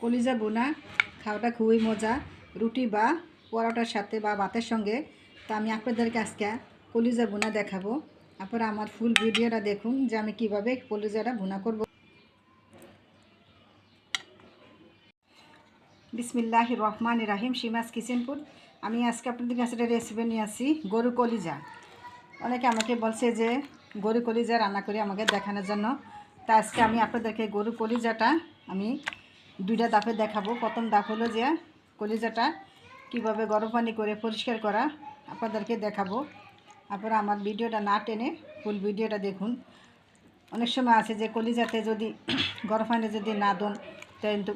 কলিজা বোনা, খাওয়াটা খুবই মজা, রুটি বা পরোটার সাথে বা ভাতের সঙ্গে। তা আমি আপনাদেরকে আজকে কলিজা বোনা দেখাবো। আপনারা আমার ফুল ভিডিওটা দেখুন যে আমি কীভাবে কলিজাটা বোনা করব। বিসমিল্লাহ রহমান রাহিম, সীমাস কিচেনপুর। আমি আজকে আপনাদের কাছে একটা রেসিপি নিয়ে আসি, গরু কলিজা। অনেকে আমাকে বলছে যে গরু কলিজা রান্না করে আমাকে দেখানোর জন্য। তা আজকে আমি আপনাদেরকে গরু কলিজাটা আমি দুইটা দাপে দেখাবো। প্রথম দাপ হলো যে কলিজাটা কীভাবে গরম পানি করে পরিষ্কার করা, আপনাদেরকে দেখাবো। আপনারা আমার ভিডিওটা না টেনে ফুল ভিডিওটা দেখুন। অনেক সময় আছে যে কলিজাতে যদি গরম পানি যদি না দন, কিন্তু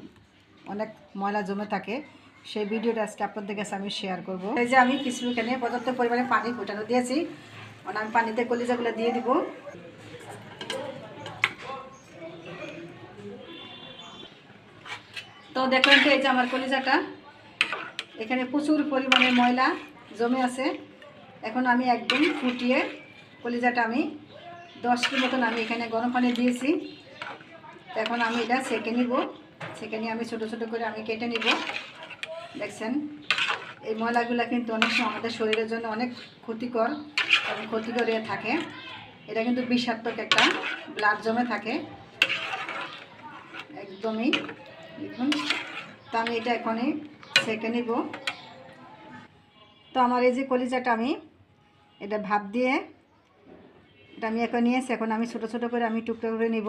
অনেক ময়লা জমে থাকে, সেই ভিডিওটা আজকে আপনাদের কাছে আমি শেয়ার করব। এই যে আমি কিছু এখানে পর্যাপ্ত পরিমাণে পানি ফোটানো দিয়েছি। আমি পানিতে কলিজাগুলো দিয়ে দিব। তো দেখলেন তো এই যে আমার কলিজাটা। এখানে প্রচুর পরিমাণে ময়লা জমে আছে। এখন আমি একদম ফুটিয়ে কলিজাটা আমি দশ কিলো মতন আমি এখানে গরম পানি দিয়েছি। এখন আমি এটা সেকে নিব। সেকে নিয়ে আমি ছোটো ছোটো করে আমি কেটে নিব। দেখছেন? এই ময়লাগুলো কিন্তু অনেক সময় আমাদের শরীরের জন্য অনেক ক্ষতিকর এবং ক্ষতিকর হয়ে থাকে। এটা কিন্তু বিষাক্তক একটা ব্লাড জমে থাকে। একদমই। দেখুন। তো আমি এটা এখনই সেকে নিব। তো আমার এই যে কলিজাটা আমি, এটা ভাপ দিয়ে এটা আমি এখন নিয়েছি এখন আমি ছোটো ছোটো করে আমি টুকরো করে নিব।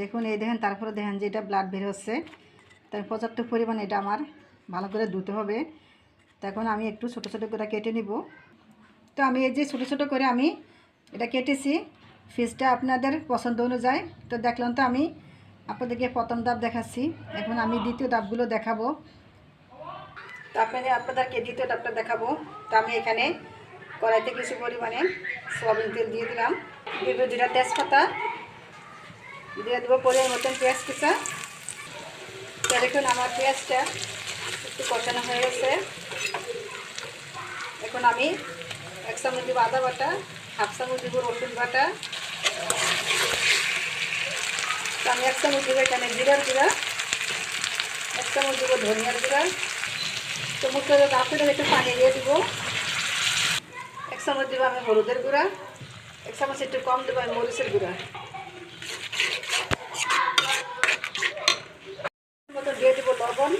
দেখুন, এই দেখেন, তারপরে দেখেন যে এটা ব্লাড বের হচ্ছে। তাই পর্যাপ্ত পরিমাণে এটা আমার ভালো করে ধুতে হবে। তো এখন আমি একটু ছোটো ছোটো করে কেটে নিব। তো আমি এই যে ছোটো ছোটো করে আমি এটা কেটেছি। ফিসটা আপনাদের পছন্দ অনুযায়ী। তো দেখলাম তো আমি আপনাদেরকে প্রথম ধাপ দেখাচ্ছি। এখন আমি দ্বিতীয় ধাপগুলো দেখাবো। তো আপনাদের, আপনাদেরকে দ্বিতীয় ধাপটা দেখাবো। তো আমি এখানে কড়াইতে কিছু পরিমাণে সয়াবিন তেল দিয়ে দিলাম। দিব যেটা তেজপাতা দিয়ে দেবো পরিমাণ মতন পেঁয়াজ কুচা। তো দেখুন আমার পেঁয়াজটা একটু কষানো হয়ে গেছে। এখন আমি এক চামচ দিব আদা বাটা, হাফ চামচ দিব রসুন বাটা। তো আমি এক চামচ দিব এখানে জিরার গুঁড়া, এক চামচ দিব ধনিয়ার গুঁড়া। তো মুখটা আপনাদের একটু পানি দিয়ে দিব। এক চামচ দিব আমি হলুদের গুঁড়া, এক চামচ একটু কম দেবো আমি মরিচের গুঁড়া। মতো দিয়ে দিব লবণ,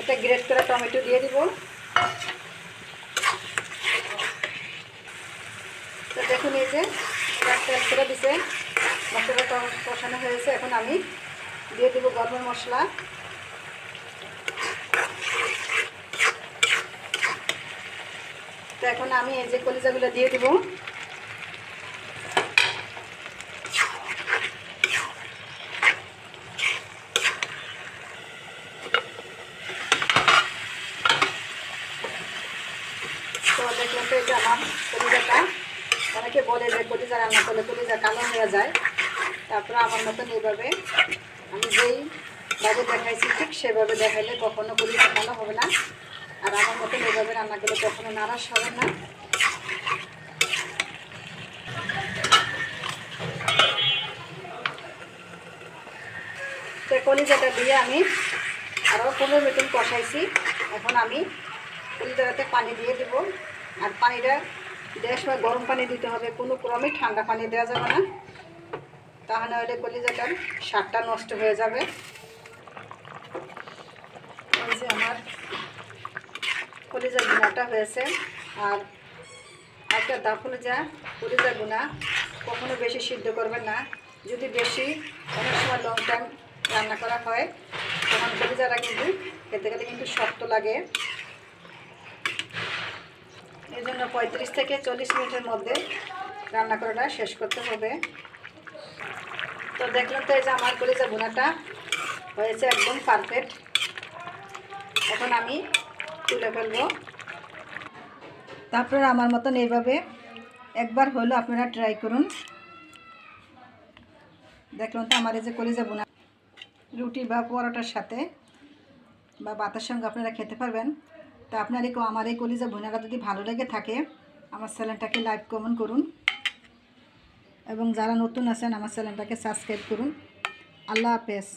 একটা গ্রেট করা টমেটো দিয়ে দিব। তো দেখুন এই যে তেল করে দিছে। মশলাটা কষানো হয়েছে, এখন আমি দিয়ে দিব গরমের মশলা। তো এখন আমি এই যে কলিজাগুলো দিয়ে দিব। দেখলাম তো যে আমার কলিজাটা। অনেকে বলে যে কলিজা রান্না করলে কলিজা কালো হয়ে যায়। তারপরে আমার মতন এইভাবে আমি যেই ভাবে দেখাইছি, ঠিক সেভাবে দেখাইলে কখনো কলিজা ভালো হবে না। আর আমার মতন এইভাবে রান্না করলে কখনো নারাজ হবে না। কলিজাটা দিয়ে আমি আরও পনেরো মিনিট কষাইছি। এখন আমি কলিজাটাতে পানি দিয়ে দিব। আর পানিটা দেওয়ার সময় গরম পানি দিতে হবে, কোনো ক্রমেই ঠান্ডা পানি দেওয়া যাবে না। তাহলে হলে কলিজাটার স্বাদটা নষ্ট হয়ে যাবে। এই যে আমার কলিজা গুণাটা হয়েছে। আর একটা দাফলে যা কলিজা গুণা কখনো বেশি সিদ্ধ করবেন না। যদি বেশি অনেক সময় লং টাইম রান্না করা হয়, তখন কলিজাটা কিন্তু খেতে গেলে কিন্তু শক্ত লাগে। এই জন্য পঁয়ত্রিশ থেকে চল্লিশ মিনিটের মধ্যে রান্না করাটা শেষ করতে হবে। তো দেখলাম তো এই যে আমার কলিজা বোনাটা হয়েছে একদম পারফেক্ট এখন আমি তুলে ফেলব। তারপরে আমার মতন এইভাবে একবার হলো আপনারা ট্রাই করুন। দেখলাম তো আমার এই যে কলিজা বোনা রুটি বা পরোটার সাথে বা ভাতের সঙ্গে আপনারা খেতে পারবেন। তা আপনার এই আমার এই কলিজা বোনাটা যদি ভালো লেগে থাকে, আমার চ্যানেলটাকে লাইক কমেন্ট করুন। এবং যারা নতুন আছেন আমার চ্যানেলটাকে সাবস্ক্রাইব করুন। আল্লাহ হাফেজ।